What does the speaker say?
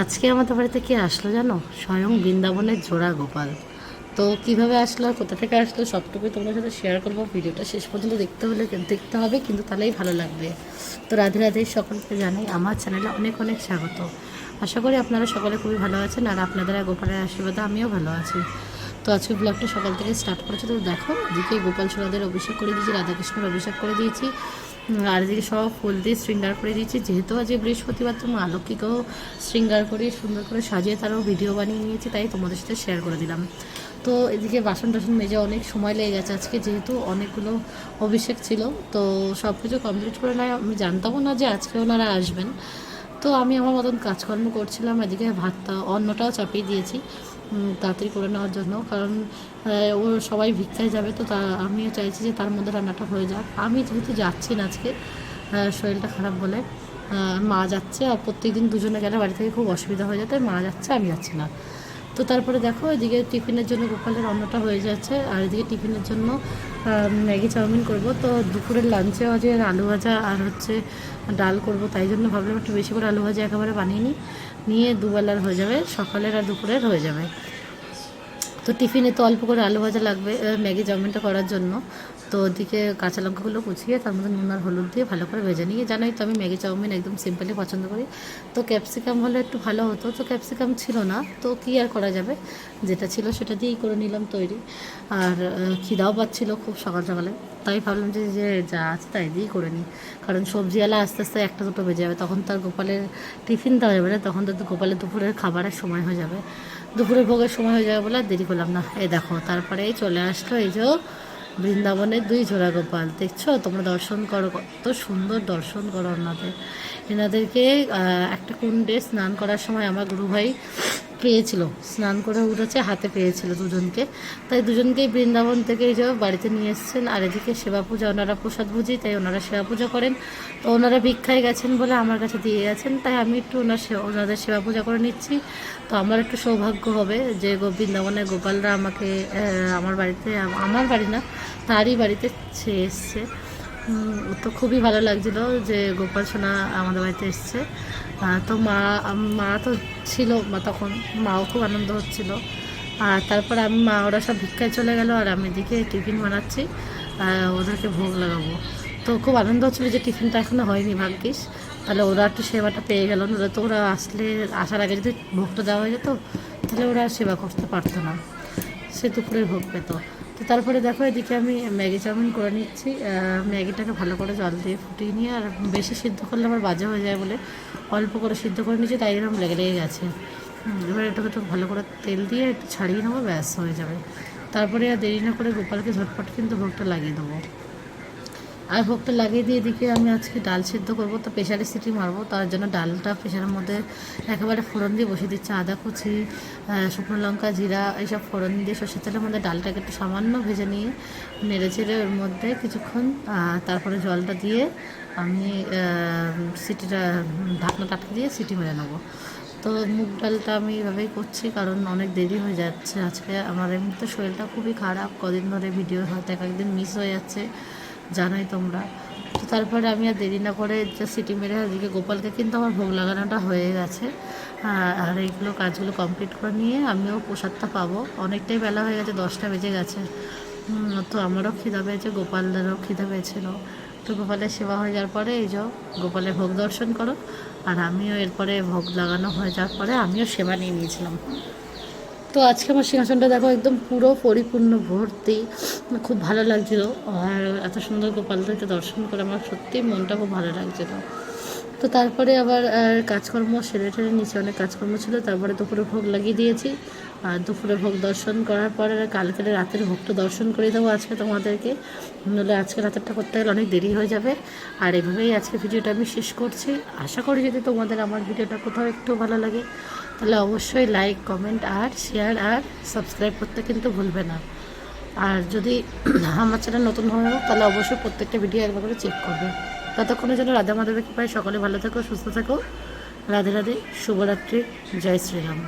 আজকে আমাদের বাড়িতে কে আসলো জানো? স্বয়ং বৃন্দাবনের জোড়া গোপাল। তো কীভাবে আসলো আর কোথা থেকে আসলো সবটুকুই তোমাদের সাথে শেয়ার করব। ভিডিওটা শেষ পর্যন্ত দেখতে হলে দেখতে হবে, কিন্তু তাহলেই ভালো লাগবে। তো রাধে রাধে সকলকে জানাই আমার চ্যানেলে অনেক অনেক স্বাগত। আশা করি আপনারা সকলে খুবই ভালো আছেন আর আপনাদের গোপালের আশীর্বাদে আমিও ভালো আছি। তো আজকে ব্লগটা সকাল থেকে স্টার্ট করেছে। তো দেখো, এদিকে গোপাল সোনাদের অভিষেক করে দিয়েছি, রাধাকৃষ্ণের অভিষেক করে দিয়েছি। আর এদিকে সব ফুল দিয়ে শৃঙ্গার করে দিয়েছি। যেহেতু আজকে বৃহস্পতিবার, তো আলোকিকেও শৃঙ্গার করে, সুন্দর করে সাজিয়ে তারাও ভিডিও বানিয়ে নিয়েছি, তাই তোমাদের সাথে শেয়ার করে দিলাম। তো এদিকে বাসন টাসন মেজে অনেক সময় লেগে গেছে আজকে, যেহেতু অনেকগুলো অভিষেক ছিল, তো সব কিছু কমপ্লিট করে নয় আমি জানতামও না যে আজকে ওনারা আসবেন। তো আমি আমার মতন কাজকর্ম করছিলাম, এদিকে ভাতটা, অন্নটাও চাপিয়ে দিয়েছি তাড়াতাড়ি করে নেওয়ার জন্য। কারণ ও সবাই ভিক্ষায় যাবে, তো তা, আমিও চাইছি যে তার মধ্যে রান্নাটা হয়ে যাক। আমি যেহেতু যাচ্ছি না আজকে শরীরটা খারাপ বলে মা যাচ্ছে আর প্রত্যেকদিন দুজনে গেলে বাড়ি থেকে খুব অসুবিধা হয়ে যায়, তাই মা যাচ্ছে, আমি যাচ্ছি না। তো তারপরে দেখো এদিকে টিফিনের জন্য গোপালের অন্নটা হয়ে যাচ্ছে, আর এদিকে টিফিনের জন্য ম্যাগি চাউমিন করব। তো দুপুরের লাঞ্চে আজ আলু ভাজা আর হচ্ছে ডাল করব, তাই জন্য ভাবলাম একটু বেশি করে আলু ভাজা একেবারে বানিয়ে নিই নিয়ে দুবেলার হয়ে যাবে, সকালের আর দুপুরের হয়ে যাবে। তো টিফিনে তো অল্প করে আলু ভাজা লাগবে ম্যাগি চাউমিনটা করার জন্য। তো ওদিকে কাঁচা লঙ্কাগুলো কুচিয়ে তার মধ্যে নুন আর হলুদ দিয়ে ভালো করে ভেজে নিয়ে, জানোই তো আমি ম্যাগি চাউমিন একদম সিম্পলি পছন্দ করি। তো ক্যাপসিকাম হলে একটু ভালো হতো, তো ক্যাপসিকাম ছিল না। তো কী আর করা যাবে? যেটা ছিল সেটা দিয়েই করে নিলাম তৈরি। আর খিদাও পাচ্ছিল খুব সকাল সকালে। তাই ভাবলাম যে যে যা আছে তাই দিয়েই করে নিই। কারণ সবজিওয়ালা আস্তে আস্তে একটা দুটো বেজে যাবে, তখন তার গোপালের টিফিন দেওয়া যাবে না, তখন তো গোপালের দুপুরের খাবারের সময় হয়ে যাবে। দুপুরের ভোগের সময় হয়ে যাবে বলে দেরি করলাম না। এই দেখো, তারপরে এই চলে আসলো এই যে বৃন্দাবনের দুই জোড়া গোপাল। দেখছ? তোমরা দর্শন করো, কত সুন্দর দর্শন করো ওনাদের। এনাদেরকে একটা কুণ্ডে স্নান করার সময় আমার গুরু ভাই পেয়েছিল, স্নান করে উঠেছে, হাতে পেয়েছিল দুজনকে। তাই দুজনকেই বৃন্দাবন থেকে এই বাড়িতে নিয়ে এসেছেন, আর এদিকে সেবা পূজা, ওনারা প্রসাদ বুঝি, তাই ওনারা সেবা পূজা করেন। তো ওনারা ভিক্ষায় গেছেন বলে আমার কাছে দিয়ে গেছেন, তাই আমি একটু ওনার ওনাদের সেবা পূজা করে নিচ্ছি। তো আমার একটু সৌভাগ্য হবে যে বৃন্দাবনের গোপালরা আমাকে আমার বাড়িতে আমার বাড়ি না, তারই বাড়িতে সে এসছে। তো খুবই ভালো লাগছিল যে গোপাল সোনা আমাদের বাড়িতে এসছে। তো মা মা তো ছিল তখন, মাও খুব আনন্দ হচ্ছিল। আর তারপর আমি, মা ওরা সব ভিক্ষায় চলে গেল, আর আমি এদিকে টিফিন বানাচ্ছি ওদেরকে ভোগ লাগাবো। তো খুব আনন্দ হচ্ছিল যে টিফিনটা এখনও হয়নি, ভাগ্যিস। তাহলে ওরা একটু সেবাটা পেয়ে গেল ওরা তো ওরা আসলে, আসার আগে যদি ভোগটা দেওয়া হয়ে যেত, তাহলে ওরা সেবা করতে পারতো না। সে দুপুরের ভোগ পেত। তো তারপরে দেখো, এদিকে আমি ম্যাগি চাউমিন করে নিচ্ছি। ম্যাগিটাকে ভালো করে জল দিয়ে ফুটিয়ে নিয়ে, আর বেশি সিদ্ধ করলে আমার বাজে হয়ে যায় বলে অল্প করে সিদ্ধ করে নিচ্ছি তাই এরকম লেগে লেগে গেছে। এবার এটাকে তো ভালো করে তেল দিয়ে একটু ছাড়িয়ে নেব, ব্যাস হয়ে যাবে। তারপরে আর দেরি না করে গোপালকে ঝটপট কিন্তু ভোগটা লাগিয়ে দেবো। আর ভোগটা লাগিয়ে দিয়ে এদিকে আমি আজকে ডাল সিদ্ধ করব, তো প্রেশারে সিটি মারবো, তার জন্য ডালটা প্রেশারের মধ্যে একেবারে ফোড়ন দিয়ে বসিয়ে দিচ্ছি, আদা কুচি শুকনো লঙ্কা, জিরা, এইসব ফোড়ন দিয়ে সর্ষের তেলের মধ্যে ডালটাকে একটু সামান্য ভেজে নিয়ে নেড়ে চেড়ে ওর মধ্যে কিছুক্ষণ তারপরে জলটা দিয়ে আমি সিটিটা, ঢাকনা টাটকে দিয়ে সিটি মেরে নেব। তো মুগ ডালটা আমি এভাবেই করছি, কারণ অনেক দেরি হয়ে যাচ্ছে আজকে, আমার এমনি তো শরীরটা খুবই খারাপ, কদিন ধরে ভিডিও হয়তো এক একদিন মিস হয়ে যাচ্ছে। জানোই তোমরা। তো তারপরে আমি আর দেরি না করে সিটি মেরে ওদিকে গোপালকে কিন্তু আমার ভোগ লাগানোটা হয়ে গেছে। আর এইগুলো কাজগুলো কমপ্লিট করে নিয়ে আমিও প্রসাদটা পাবো। অনেকটাই বেলা হয়ে গেছে, দশটা বেজে গেছে। তো আমারও খিদা পেয়েছে, গোপালদেরও খিদা পেয়েছিল। তো গোপালের সেবা হয়ে যাওয়ার পরে এই যে গোপালের ভোগ দর্শন করো। আর আমিও এরপরে ভোগ লাগানো হয়ে যাওয়ার পরে আমিও সেবা নিয়ে নিয়েছিলাম। তো আজকে আমার সিংহাসনটা দেখো একদম পুরো পরিপূর্ণ ভর্তি। খুব ভালো লাগছিল। আর এত সুন্দর গোপালদেরকে দর্শন করে আমার সত্যি মনটা খুব ভালো লাগছিল। তো তারপরে আবার কাজকর্ম সেরে টেরে নিচে অনেক কাজকর্ম ছিল। তারপরে দুপুরে ভোগ লাগিয়ে দিয়েছি। আর দুপুরে ভোগ দর্শন করার পরে কালকে রাতের ভোগটা দর্শন করে দেবো আজকে তোমাদেরকে। নাহলে আজকে রাতেরটা করতে গেলে অনেক দেরি হয়ে যাবে। আর এভাবেই আজকে ভিডিওটা আমি শেষ করছি। আশা করি যদি তোমাদের আমার ভিডিওটা কোথাও একটু ভালো লাগে তাহলে অবশ্যই লাইক কমেন্ট আর শেয়ার আর সাবস্ক্রাইব করতে কিন্তু ভুলবে না। আর যদি আমার চ্যানেল নতুন হয় তাহলে অবশ্যই প্রত্যেকটা ভিডিও একবার করে চেক করবে। ততক্ষণের জন্য রাধা মাধবের কৃপায় সকলে ভালো থাকো, সুস্থ থাকো। রাধে রাধে, শুভরাত্রি, জয় শ্রীরাম।